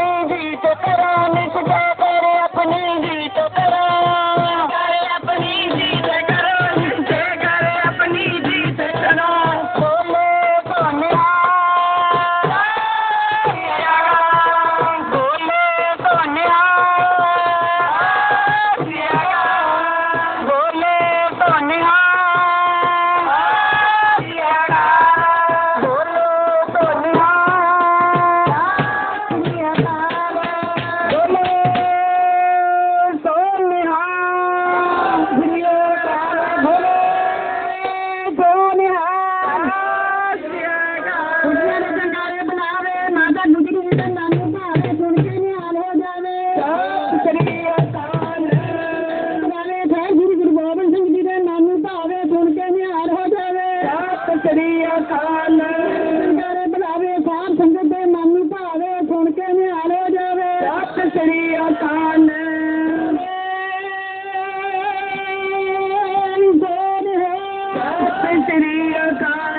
ਆਪਣੀ ਜੀਤ ਕਰਾਂ ਨਿਸ਼ਚੈ ਸ੍ਰੀ ਅਕਾਲ ਸਾਰੇ ਬੁਲਾਵੇ ਸਾਧ ਸੰਗਤ ਦੇ ਮਨ ਨੂੰ ਭਾਵੇ ਸੁਣ ਕੇ ਨਿਹਾਰ ਹੋ ਜਾਵੇ ਸਤਿ ਸ੍ਰੀ ਅਕਾਲ ਸਤਿ ਸ੍ਰੀ ਅਕਾਲ।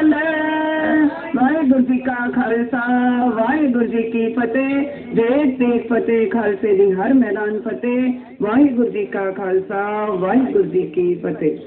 ਵਾਹਿਗੁਰੂ ਜੀ ਕਾ ਖਾਲਸਾ, ਵਾਹਿਗੁਰੂ ਜੀ ਕੀ ਫਤਿਹ। ਦੇਸ਼ ਦੀ ਫਤਿਹ ਖਾਲਸੇ ਦੀ ਹਰ ਮੈਦਾਨ ਫਤਿਹ। ਵਾਹਿਗੁਰੂ ਜੀ ਕਾ ਖਾਲਸਾ, ਵਾਹਿਗੁਰੂ ਜੀ ਕੀ ਫਤਿਹ।